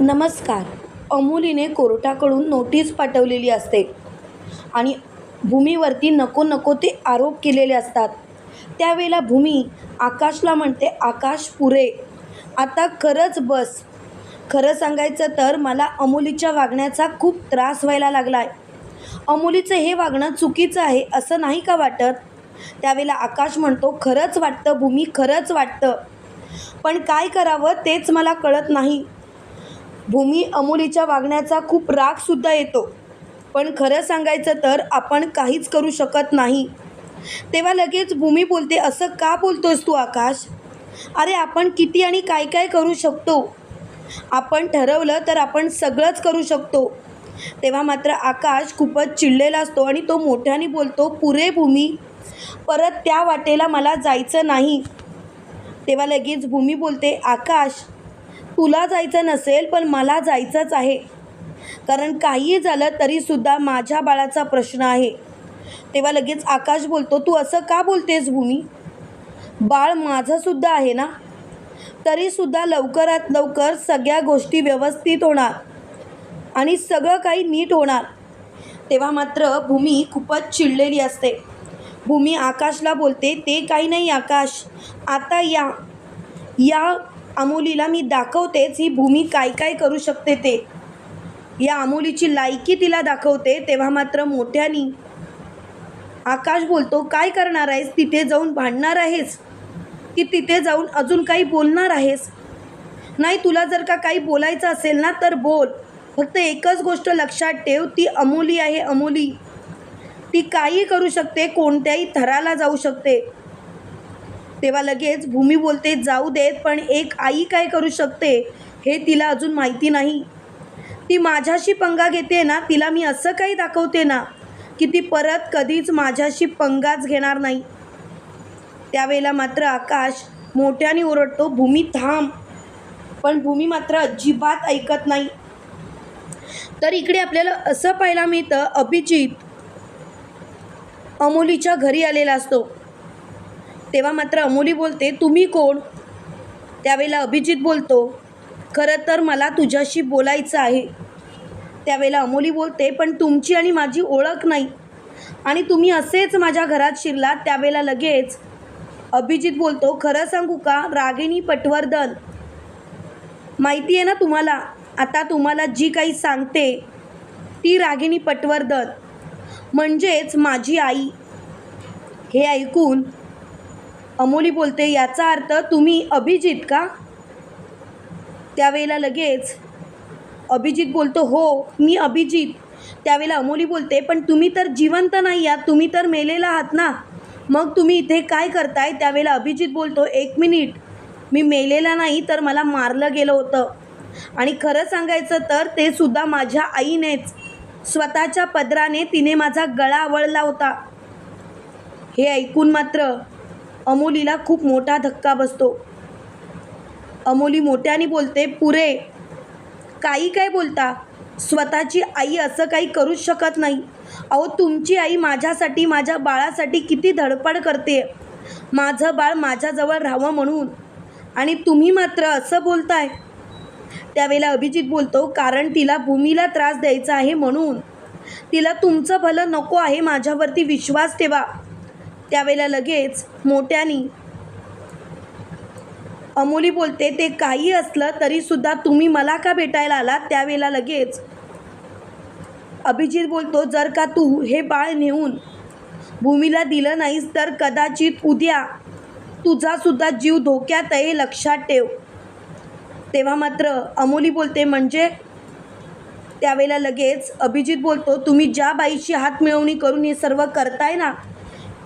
नमस्कार. अमुलीने कोर्टाकडून नोटीस पाठवलेली असते आणि भूमीवरती नको नको ते आरोप केलेले असतात. त्यावेळेला भूमी आकाशला म्हणते आकाश पुरे. आता खरंच बस. खरं सांगायचं तर मला अमुलीच्या वागण्याचा खूप त्रास व्हायला लागला आहे अमुलीचं हे वागणं चुकीचं आहे असं नाही का वाटत? त्यावेळेला आकाश म्हणतो खरंच वाटतं भूमी खरंच वाटतं. पण काय करावं तेच मला कळत नाही. भूमी अमोलीच्या वागण्याचा खूप रागसुद्धा येतो. पण खरं सांगायचं तर आपण काहीच करू शकत नाही. तेव्हा लगेच भूमी बोलते असं का बोलतोस तू आकाश? अरे आपण किती आणि काय काय करू शकतो? आपण ठरवलं तर आपण सगळंच करू शकतो. तेव्हा मात्र आकाश खूपच चिडलेला असतो आणि तो मोठ्याने बोलतो पुरे भूमी परत त्या वाटेला मला जायचं नाही. तेव्हा लगेच भूमी बोलते आकाश तुला जायचं नसेल पण मला जायचंच आहे. कारण काहीही झालं तरीसुद्धा माझ्या बाळाचा प्रश्न आहे. तेव्हा लगेच आकाश बोलतो तू असं का बोलतेस भूमी? बाळ माझंसुद्धा आहे ना? तरीसुद्धा लवकरात लवकर सगळ्या गोष्टी व्यवस्थित होणार आणि सगळं काही नीट होणार. तेव्हा मात्र भूमी खूपच चिडलेली असते. भूमी आकाशला बोलते ते काही नाही आकाश. आता या. या अमोलीला मी दाखवतेच ही भूमी काय काय करू शकते ते. या अमोलीची लायकी तिला दाखवते तेव्हा मात्र मोठ्यानी आकाश बोलतो काय करणार आहेस? तिथे जाऊन भांडणार आहेस? की तिथे जाऊन अजून काही बोलणार आहेस? नाही तुला जर का काही बोलायचं असेल ना तर बोल. फक्त एकच गोष्ट लक्षात ठेव ती अमोली आहे अमोली. ती काही करू शकते कोणत्याही थराला जाऊ शकते. तेव्हा लगेच भूमी बोलते जाऊ देत पण एक आई काय करू शकते? हे तिला अजून माहिती नाही. ती माझ्याशी पंगा घेते ना तिला मी असं काही दाखवते ना की ती परत कधीच माझ्याशी पंगाच घेणार नाही. त्यावेळेला मात्र आकाश मोठ्याने ओरडतो भूमी थांब. पण भूमी मात्र अजिबात ऐकत नाही. तर इकडे आपल्याला असं पाहायला मिळतं अभिजित अमोलीच्या घरी आलेला असतो. तेव्हा मात्र अमोली बोलते तुम्ही कोण? त्यावेळेला अभिजित बोलतो खरं तर मला तुझ्याशी बोलायचं आहे. त्यावेळेला अमोली बोलते पण तुमची आणि माझी ओळख नाही. आणि तुम्ही असेच माझ्या घरात शिरलात. त्यावेळेला लगेच अभिजित बोलतो खरं सांगू का रागिणी पटवर्धन? माहिती आहे ना तुम्हाला आता तुम्हाला जी काही सांगते ती रागिणी पटवर्धन. म्हणजेच माझी आई. हे ऐकून अमोली बोलते याचा अर्थ तुम्ही अभिजित का? त्यावेळेला लगेच अभिजित बोलतो हो मी अभिजित. त्यावेळेला अमोली बोलते पण तुम्ही तर जिवंत नाही आहात तुम्ही तर मेलेला आहात ना? मग तुम्ही इथे काय करताय? त्यावेळेला अभिजित बोलतो एक मिनिट मी मेलेला नाही तर मला मारलं गेलं होतं. आणि खरं सांगायचं तर ते सुद्धा माझ्या आईनेच. स्वतःच्या पदराने तिने माझा गळा आवळला होता. हे ऐकून मात्र अमोलीला खूप मोठा धक्का बसतो. अमोली मोठ्याने बोलते पुरे काही काय बोलता? स्वतःची आई असं काही करूच शकत नाही. अहो तुमची आई माझ्यासाठी माझ्या बाळासाठी किती धडपड करते. माझं बाळ माझ्याजवळ राहावं म्हणून. आणि तुम्ही मात्र असं बोलताय. त्यावेळेला अभिजित बोलतो कारण तिला भूमीला त्रास द्यायचा आहे म्हणून. तिला तुमचं भलं नको आहे माझ्यावरती विश्वास ठेवा. त्यावेळेला लगेच मोठ्यानी अमोली बोलते ते काही असलं तरीसुद्धा तुम्ही मला का भेटायला आलात? त्यावेळेला लगेच अभिजित बोलतो जर का तू हे बाळ नेऊन भूमीला दिलं नाहीस तर कदाचित उद्या तुझासुद्धा जीव धोक्यात आहे लक्षात ठेव. तेव्हा मात्र अमोली बोलते म्हणजे? त्यावेळेला लगेच अभिजित बोलतो तुम्ही ज्या बाईची हात मिळवणी करून हे सर्व करताय ना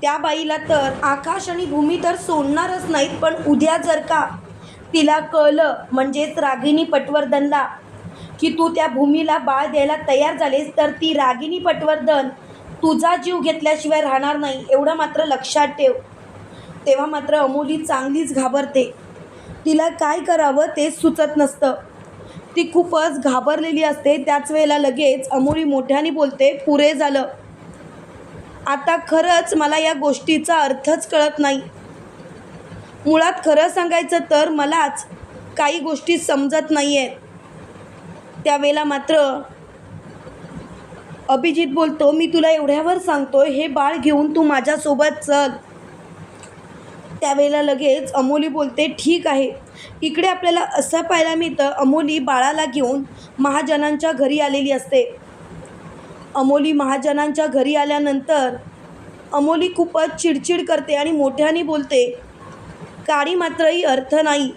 त्या बाईला तर आकाश आणि भूमी तर सोडणारच नाहीत पण उद्या जर का तिला कळलं म्हणजेच रागिनी पटवर्धनला की तू त्या भूमीला बाळ द्यायला तयार झालेस तर ती रागिनी पटवर्धन तुझा जीव घेतल्याशिवाय राहणार नाही एवढं मात्र लक्षात ठेव. तेव्हा मात्र अमोली चांगलीच घाबरते. तिला काय करावं तेच सुचत नसतं. ती खूपच घाबरलेली असते. त्याच वेळेला लगेच अमोली मोठ्याने बोलते पुरे झालं. आता खरंच मला या गोष्टीचा अर्थच कळत नाही. मुळात खरं सांगायचं तर मलाच काही गोष्टी समजत नाही आहेत त्यावेळेला मात्र अभिजित बोलतो मी तुला एवढ्यावर सांगतोय हे बाळ घेऊन तू माझ्यासोबत चल. त्यावेळेला लगेच अमोली बोलते ठीक आहे. इकडे आपल्याला असं पाहायला मिळतं अमोली बाळाला घेऊन महाजनांच्या घरी आलेली असते. अमोली महाजनांच्या घरी आल्यानंतर अमोली खूपच चिडचिड करते आणि मोठ्याने बोलते काळी मात्रही अर्थ नाही.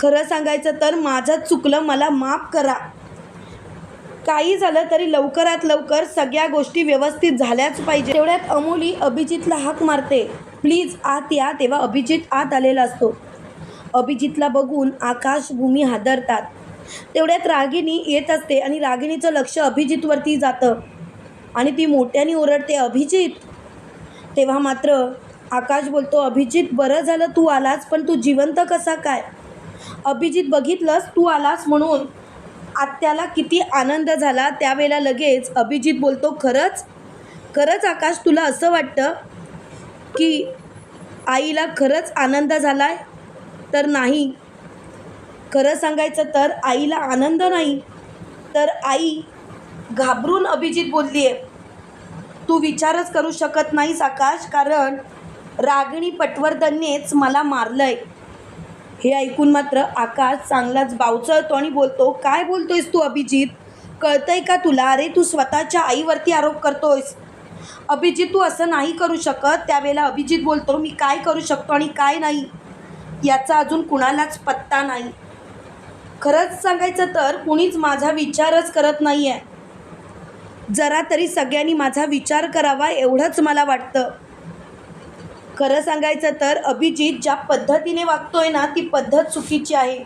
खरं सांगायचं तर माझं चुकलं मला माफ करा. काही झालं तरी लवकरात लवकर सगळ्या गोष्टी व्यवस्थित झाल्याच पाहिजे. तेवढ्यात अमोली अभिजितला हाक मारते प्लीज आत या तेव्हा अभिजित आत आलेला असतो. अभिजितला बघून आकाश भूमी हादरतात. तेवढ्यात रागिणी येत असते आणि रागिणीचं लक्ष अभिजितवरती जातं. आणि ती मोठ्याने ओरडते अभिजित! तेव्हा मात्र आकाश बोलतो अभिजित बरं झालं तू आलास पण तू जिवंत कसा काय? अभिजित बघितलंस तू आलास म्हणून? आत्याला किती आनंद झाला त्यावेळेला लगेच अभिजित बोलतो खरंच? खरंच आकाश तुला असं वाटतं की आईला खरंच आनंद झाला आहे तर नाही खरं सांगायचं तर आईला आनंद नाही. तर आई घाबरून अभिजित बोलली आहे तू विचारच करू शकत नाहीस आकाश कारण रागिणी पटवर्धननेच मला मारलं आहे हे ऐकून मात्र आकाश चांगलाच बावचळतो आणि बोलतो काय बोलतोयस तू अभिजित? कळतंय का तुला? अरे तू स्वतःच्या आईवरती आरोप करतोयस. अभिजित तू असं नाही करू शकत. त्यावेळेला अभिजित बोलतो मी काय करू शकतो आणि काय नाही? याचा अजून कुणालाच पत्ता नाही. खरंच सांगायचं तर कुणीच माझा विचारच करत नाही आहे जरा तरी सगळ्यांनी माझा विचार करावा एवढंच मला वाटतं. खरं सांगायचं तर अभिजित ज्या पद्धतीने वागतोय ना ती पद्धत चुकीची आहे.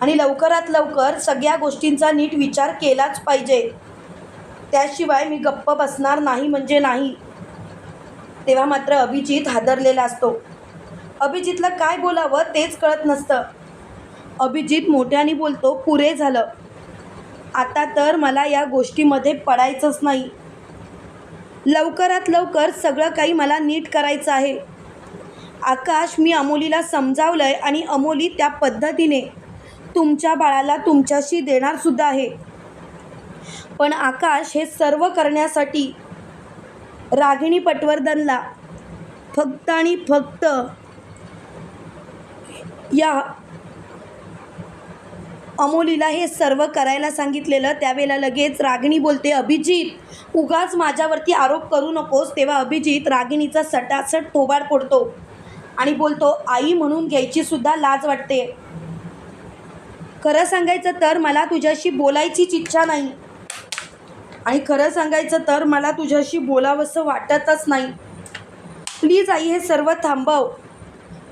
आणि लवकरात लवकर सगळ्या गोष्टींचा नीट विचार केलाच पाहिजे. त्याशिवाय मी गप्प बसणार नाही म्हणजे नाही. तेव्हा मात्र अभिजित हादरलेला असतो. अभिजितला काय बोलावं तेच कळत नसतं. अभिजित मोठ्याने बोलतो पुरे झालं. आता तर मला या गोष्टीमध्ये पडायचंच नाही. लवकरात लवकर सगळं काही मला नीट करायचं आहे. आकाश मी अमोलीला समजावलं आहे आणि अमोली त्या पद्धतीने तुमच्या बाळाला तुमच्याशी देणारसुद्धा आहे. पण आकाश हे सर्व करण्यासाठी रागिणी पटवर्धनला फक्त आणि फक्त या अमोलीला हे सर्व करायला सांगितलेलं त्यावेळेला लगेच रागिणी बोलते अभिजित उगाच माझ्यावरती आरोप करू नकोस. तेव्हा अभिजित रागिणीचा सटासट थोबाड फोडतो आणि बोलतो आई म्हणून घ्यायची सुद्धा लाज वाटते. खरं सांगायचं तर मला तुझ्याशी बोलायचीच इच्छा नाही. आणि खरं सांगायचं तर मला तुझ्याशी बोलावंसं वाटतच नाही. प्लीज आई हे सर्व थांबव.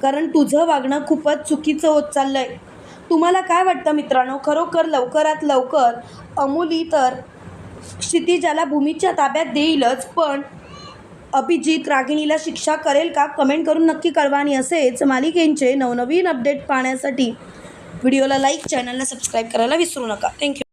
कारण तुझं वागणं खूपच चुकीचं होत चाललं आहे तुम्हाला काय वाटतं मित्रांनो? खरोखर लवकरात लवकर अमुली तर क्षितिजाला भूमीच्या ताब्यात देईलच पण अभिजित रागिणीला शिक्षा करेल का? कमेंट करून नक्की कळवा आणि असेच मालिकेंचे नवनवीन अपडेट पाहण्यासाठी. व्हिडिओला लाईक चॅनलला सबस्क्राईब करायला विसरू नका. थँक्यू